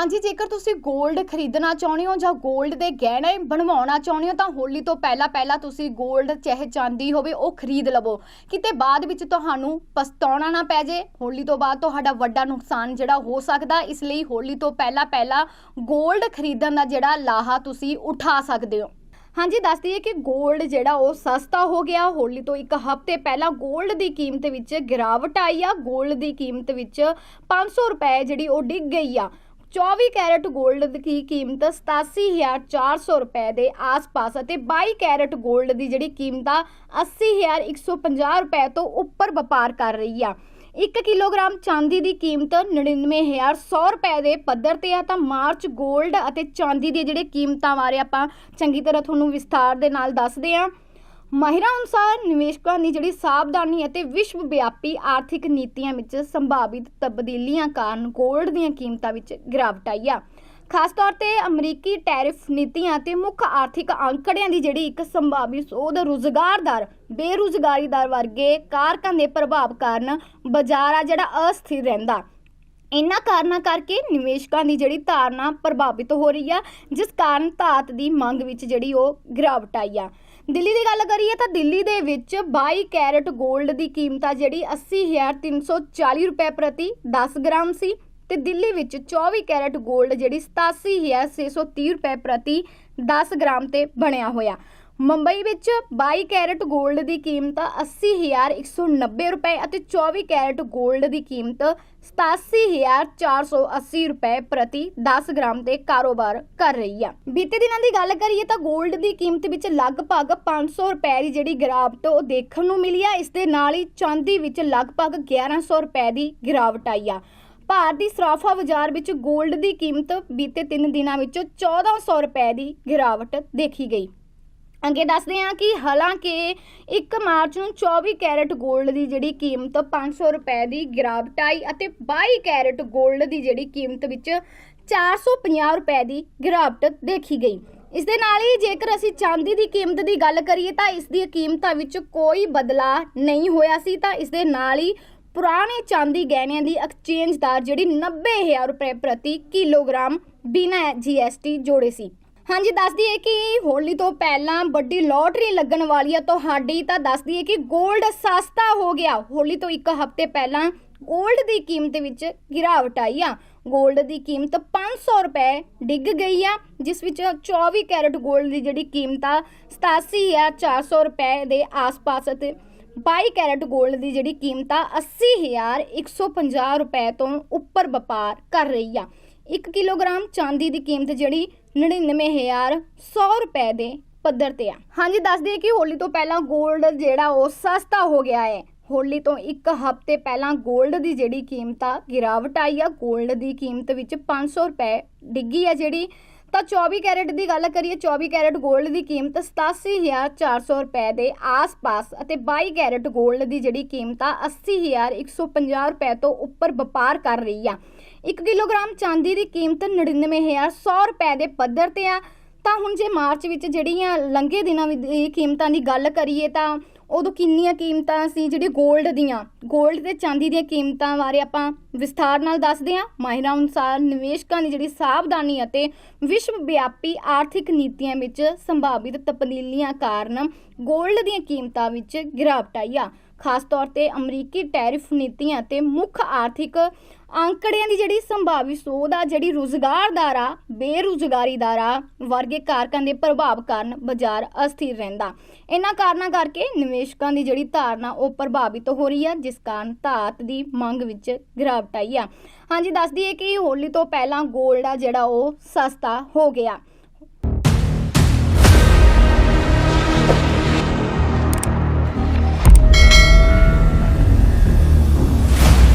ਹਾਂਜੀ, ਜੇਕਰ ਤੁਸੀਂ 골ਡ ਖਰੀਦਣਾ ਚਾਹੁੰਦੇ ਹੋ ਜਾਂ 골ਡ ਦੇ ਗਹਿਣੇ ਬਣਵਾਉਣਾ ਚਾਹੁੰਦੇ ਹੋ ਤਾਂ ਹੋਲੀ ਤੋਂ ਪਹਿਲਾਂ ਪਹਿਲਾਂ ਤੁਸੀਂ 골ਡ ਚਾਹੇ ਚਾਂਦੀ ਹੋਵੇ, ਉਹ ਖਰੀਦ ਲਵੋ। ਕਿਤੇ ਬਾਅਦ ਵਿੱਚ ਤੁਹਾਨੂੰ ਪਸਤਾਉਣਾ ਨਾ ਪੈ ਜੇ। ਹੋਲੀ ਤੋਂ ਬਾਅਦ ਤੁਹਾਡਾ ਵੱਡਾ ਨੁਕਸਾਨ ਜਿਹੜਾ ਹੋ ਸਕਦਾ, ਇਸ ਲਈ ਹੋਲੀ ਤੋਂ ਪਹਿਲਾਂ ਪਹਿਲਾਂ 골ਡ ਖਰੀਦਣ ਦਾ ਜਿਹੜਾ ਲਾਹਾ ਤੁਸੀਂ ਉਠਾ ਸਕਦੇ ਹੋ। ਹਾਂਜੀ, ਦੱਸ ਦਈਏ ਕਿ 골ਡ ਜਿਹੜਾ ਉਹ ਸਸਤਾ ਹੋ ਗਿਆ। ਹੋਲੀ ਤੋਂ ਇੱਕ ਹਫ਼ਤੇ ਪਹਿਲਾਂ 골ਡ ਦੀ ਕੀਮਤ ਵਿੱਚ ਗਿਰਾਵਟ ਆਈ ਆ। 골ਡ ਦੀ ਕੀਮਤ ਵਿੱਚ 500 ਰੁਪਏ ਜਿਹੜੀ ਉਹ ਡਿੱਗ ਗਈ ਆ। 24 ਕੈਰਟ 골ਡ ਦੀ ਕੀਮਤ 87400 ਰੁਪਏ ਦੇ ਆਸ-ਪਾਸ ਅਤੇ 22 ਕੈਰਟ 골ਡ ਦੀ ਜਿਹੜੀ ਕੀਮਤ ਆ 80150 ਰੁਪਏ ਤੋਂ ਉੱਪਰ ਵਪਾਰ ਕਰ ਰਹੀ ਆ। 1 ਕਿਲੋਗ੍ਰਾਮ ਚਾਂਦੀ ਦੀ ਕੀਮਤ 99100 ਰੁਪਏ ਦੇ ਪੱਧਰ ਤੇ ਆ, ਤਾਂ ਮਾਰਚ 골ਡ ਅਤੇ ਚਾਂਦੀ ਦੀ ਜਿਹੜੇ ਕੀਮਤਾਂ ਬਾਰੇ ਆਪਾਂ ਚੰਗੀ ਤਰ੍ਹਾਂ ਤੁਹਾਨੂੰ ਵਿਸਥਾਰ ਦੇ ਨਾਲ ਦੱਸਦੇ ਆਂ। ਮਾਹਿਰਾਂ ਅਨੁਸਾਰ ਨਿਵੇਸ਼ਕਾਂ ਦੀ ਜਿਹੜੀ ਸਾਵਧਾਨੀ ਅਤੇ ਵਿਸ਼ਵ ਵਿਆਪੀ ਆਰਥਿਕ ਨੀਤੀਆਂ ਵਿੱਚ ਸੰਭਾਵਿਤ ਤਬਦੀਲੀਆਂ ਕਾਰਨ ਗੋਲਡ ਦੀਆਂ ਕੀਮਤਾਂ ਵਿੱਚ ਗਿਰਾਵਟ ਆਈ ਆ। ਖਾਸ ਤੌਰ ਤੇ ਅਮਰੀਕੀ ਟੈਰਿਫ ਨੀਤੀਆਂ ਅਤੇ ਮੁੱਖ ਆਰਥਿਕ ਅੰਕੜਿਆਂ ਦੀ ਜਿਹੜੀ ਇੱਕ ਸੰਭਾਵੀ ਸੋਧ ਰੁਜ਼ਗਾਰਦਾਰ ਬੇਰੁਜ਼ਗਾਰੀ ਦਰ ਵਰਗੇ ਕਾਰਕਾਂ ਦੇ ਪ੍ਰਭਾਵ ਕਾਰਨ ਬਾਜ਼ਾਰ ਆ ਜਿਹੜਾ ਅਸਥਿਰ ਰਹਿੰਦਾ। ਇਹਨਾਂ ਕਾਰਨਾਂ ਕਰਕੇ ਨਿਵੇਸ਼ਕਾਂ ਦੀ ਜਿਹੜੀ ਧਾਰਨਾ ਪ੍ਰਭਾਵਿਤ ਹੋ ਰਹੀ ਆ, ਜਿਸ ਕਾਰਨ ਧਾਤ ਦੀ ਮੰਗ ਵਿੱਚ ਜਿਹੜੀ ਉਹ ਗਿਰਾਵਟ ਆਈ ਆ। ਦਿੱਲੀ ਦੀ ਗੱਲ ਕਰੀਏ ਤਾਂ ਦਿੱਲੀ ਦੇ ਵਿੱਚ 22 ਕੈਰਟ 골ਡ ਦੀ ਕੀਮਤ ਆ ਜਿਹੜੀ 80340 ਰੁਪਏ ਪ੍ਰਤੀ 10 ਗ੍ਰਾਮ ਸੀ ਤੇ ਦਿੱਲੀ ਵਿੱਚ 24 ਕੈਰਟ 골ਡ ਜਿਹੜੀ 87630 ਰੁਪਏ ਪ੍ਰਤੀ 10 ਗ੍ਰਾਮ ਤੇ ਬਣਿਆ ਹੋਇਆ। ਮੁੰਬਈ ਵਿੱਚ 22 ਕੈਰਟ 골ਡ ਦੀ ਕੀਮਤ 80190 ਰੁਪਏ ਅਤੇ 24 ਕੈਰਟ 골ਡ ਦੀ ਕੀਮਤ 87480 ਰੁਪਏ ਪ੍ਰਤੀ 10 ਗ੍ਰਾਮ 'ਤੇ ਕਾਰੋਬਾਰ ਕਰ ਰਹੀ ਆ। ਬੀਤੇ ਦਿਨਾਂ ਦੀ ਗੱਲ ਕਰੀਏ ਤਾਂ 골ਡ ਦੀ ਕੀਮਤ ਵਿੱਚ ਲਗਭਗ 500 ਰੁਪਏ ਦੀ ਜਿਹੜੀ ਗਿਰਾਵਟ ਉਹ ਦੇਖਣ ਨੂੰ ਮਿਲੀ ਆ। ਇਸ ਦੇ ਨਾਲ ਹੀ ਚਾਂਦੀ ਵਿੱਚ ਲਗਭਗ 1100 ਰੁਪਏ ਦੀ ਗਿਰਾਵਟ ਆਈ ਆ। ਭਾਰਤ ਦੀ ਸਰਾਫਾ ਬਾਜ਼ਾਰ ਵਿੱਚ 골ਡ ਦੀ ਕੀਮਤ ਬੀਤੇ 3 ਦਿਨਾਂ ਵਿੱਚ 1400 ਰੁਪਏ ਦੀ ਗਿਰਾਵਟ ਦੇਖੀ ਗਈ। ਅੱਗੇ ਦੱਸਦੇ ਹਾਂ ਕਿ ਹਾਲਾਂਕਿ 1 ਮਾਰਚ ਨੂੰ 24 ਕੈਰਟ 골ਡ ਦੀ ਜਿਹੜੀ ਕੀਮਤ 500 ਰੁਪਏ ਦੀ ਗਿਰਾਵਟ ਆਈ ਅਤੇ 22 ਕੈਰਟ 골ਡ ਦੀ ਜਿਹੜੀ ਕੀਮਤ ਵਿੱਚ 450 ਰੁਪਏ ਦੀ ਗਿਰਾਵਟ ਦੇਖੀ ਗਈ। ਇਸ ਦੇ ਨਾਲ ਹੀ ਜੇਕਰ ਅਸੀਂ ਚਾਂਦੀ ਦੀ ਕੀਮਤ ਦੀ ਗੱਲ ਕਰੀਏ ਤਾਂ ਇਸ ਦੀ ਕੀਮਤਾਂ ਵਿੱਚ ਕੋਈ ਬਦਲਾ ਨਹੀਂ ਹੋਇਆ ਸੀ ਤਾਂ ਇਸ ਦੇ ਨਾਲ ਹੀ ਪੁਰਾਣੇ ਚਾਂਦੀ ਗਹਿਣਿਆਂ ਦੀ ਐਕਸਚੇਂਜ ਦਰ ਜਿਹੜੀ 90000 ਰੁਪਏ ਪ੍ਰਤੀ ਕਿਲੋਗ੍ਰਾਮ ਬਿਨਾਂ ਜੀਐਸਟੀ ਜੋੜੇ ਸੀ। ਹਾਂਜੀ, ਦੱਸ ਦਈਏ ਕਿ ਹੋਲੀ ਤੋਂ ਪਹਿਲਾਂ ਵੱਡੀ ਲੋਟਰੀ ਲੱਗਣ ਵਾਲੀ ਆ। ਤੁਹਾਡੀ ਤਾਂ ਦੱਸ ਦਈਏ ਕਿ 골ਡ ਸਸਤਾ ਹੋ ਗਿਆ। ਹੋਲੀ ਤੋਂ ਇੱਕ ਹਫ਼ਤੇ ਪਹਿਲਾਂ 골ਡ ਦੀ ਕੀਮਤ ਵਿੱਚ ਗਿਰਾਵਟ ਆਈ ਆ। 골ਡ ਦੀ ਕੀਮਤ 500 ਰੁਪਏ ਡਿੱਗ ਗਈ ਆ, ਜਿਸ ਵਿੱਚ 24 ਕੈਰਟ 골ਡ ਦੀ ਜਿਹੜੀ ਕੀਮਤ ਆ 87400 ਰੁਪਏ ਦੇ ਆਸ-ਪਾਸ ਤੇ 22 ਕੈਰਟ 골ਡ ਦੀ ਜਿਹੜੀ ਕੀਮਤ ਆ 80150 ਰੁਪਏ ਤੋਂ ਉੱਪਰ ਵਪਾਰ ਕਰ ਰਹੀ ਆ। 1 ਕਿਲੋਗ੍ਰਾਮ ਚਾਂਦੀ ਦੀ ਕੀਮਤ ਜਿਹੜੀ 99100 ਰੁਪਏ ਦੇ ਪੱਧਰ ਤੇ ਆ। ਹਾਂਜੀ, ਦੱਸ ਦਈਏ ਕਿ ਹੋਲੀ ਤੋਂ ਪਹਿਲਾਂ 골ਡ ਜਿਹੜਾ ਉਹ ਸਸਤਾ ਹੋ ਗਿਆ ਹੈ। ਹੋਲੀ ਤੋਂ ਇੱਕ ਹਫ਼ਤੇ ਪਹਿਲਾਂ 골ਡ ਦੀ ਜਿਹੜੀ ਕੀਮਤ ਆ, ਗਿਰਾਵਟ ਆਈ ਆ। 골ਡ ਦੀ ਕੀਮਤ ਵਿੱਚ 500 ਰੁਪਏ ਡਿੱਗੀ ਆ ਜਿਹੜੀ। ਤਾਂ 24 ਕੈਰਟ ਦੀ ਗੱਲ ਕਰੀਏ 24 ਕੈਰਟ 골ਡ ਦੀ ਕੀਮਤ 87400 ਰੁਪਏ ਦੇ ਆਸ-ਪਾਸ ਅਤੇ 22 ਕੈਰਟ 골ਡ ਦੀ ਜਿਹੜੀ ਕੀਮਤ ਆ 80150 ਰੁਪਏ ਤੋਂ ਉੱਪਰ ਵਪਾਰ ਕਰ ਰਹੀ ਆ। 1 ਕਿਲੋਗ੍ਰਾਮ ਚਾਂਦੀ ਦੀ ਕੀਮਤ 99100 ਰੁਪਏ ਦੇ ਪੱਧਰ ਤੇ ਆ। ਤਾਂ ਹੁਣ ਜੇ ਮਾਰਚ ਵਿੱਚ ਜਿਹੜੀਆਂ ਲੰਘੇ ਦਿਨਾਂ ਦੀ ਕੀਮਤਾਂ ਦੀ ਗੱਲ ਕਰੀਏ ਤਾਂ ਉਦੋਂ ਕਿੰਨੀਆਂ ਕੀਮਤਾਂ ਸੀ ਜਿਹੜੀ 골ਡ ਦੀਆਂ? 골ਡ ਤੇ ਚਾਂਦੀ ਦੀਆਂ ਕੀਮਤਾਂ ਬਾਰੇ ਆਪਾਂ ਵਿਸਥਾਰ ਨਾਲ ਦੱਸਦੇ ਹਾਂ। ਮਾਹਿਰਾਂ ਅਨੁਸਾਰ ਨਿਵੇਸ਼ਕਾਂ ਦੀ ਜਿਹੜੀ ਸਾਵਧਾਨੀ ਅਤੇ ਵਿਸ਼ਵ ਵਿਆਪੀ ਆਰਥਿਕ ਨੀਤੀਆਂ ਵਿੱਚ ਸੰਭਾਵਿਤ ਤਬਦੀਲੀਆਂ ਕਾਰਨ 골ਡ ਦੀਆਂ ਕੀਮਤਾਂ ਵਿੱਚ ਗਿਰਾਵਟ ਆਈ ਆ। ਖਾਸ ਤੌਰ ਤੇ ਅਮਰੀਕੀ ਟੈਰਿਫ ਨੀਤੀਆਂ ਤੇ ਮੁੱਖ ਆਰਥਿਕ ਅੰਕੜਿਆਂ ਦੀ ਜਿਹੜੀ ਸੰਭਾਵੀ ਸੋਧ ਆ, ਜਿਹੜੀ ਰੁਜ਼ਗਾਰ ਦਰ ਆ ਬੇਰੁਜ਼ਗਾਰੀ ਦਰ ਆ ਵਰਗੇ ਕਾਰਕਾਂ ਦੇ ਪ੍ਰਭਾਵ ਕਾਰਨ ਬਾਜ਼ਾਰ ਅਸਥਿਰ ਰਹਿੰਦਾ। ਇਹਨਾਂ ਕਾਰਨਾਂ ਕਰਕੇ ਨਿਵੇਸ਼ਕਾਂ ਦੀ ਜਿਹੜੀ ਧਾਰਨਾ ਉਹ ਪ੍ਰਭਾਵਿਤ ਹੋ ਰਹੀ ਆ, ਜਿਸ ਕਾਰਨ ਧਾਤ ਦੀ ਮੰਗ ਵਿੱਚ ਗਿਰਾਵਟ ਆਈ ਆ। ਹਾਂਜੀ, ਦੱਸ ਦਈਏ ਕਿ ਹੋਲੀ ਤੋਂ ਪਹਿਲਾਂ 골ਡ ਆ ਜਿਹੜਾ ਉਹ ਸਸਤਾ ਹੋ ਗਿਆ।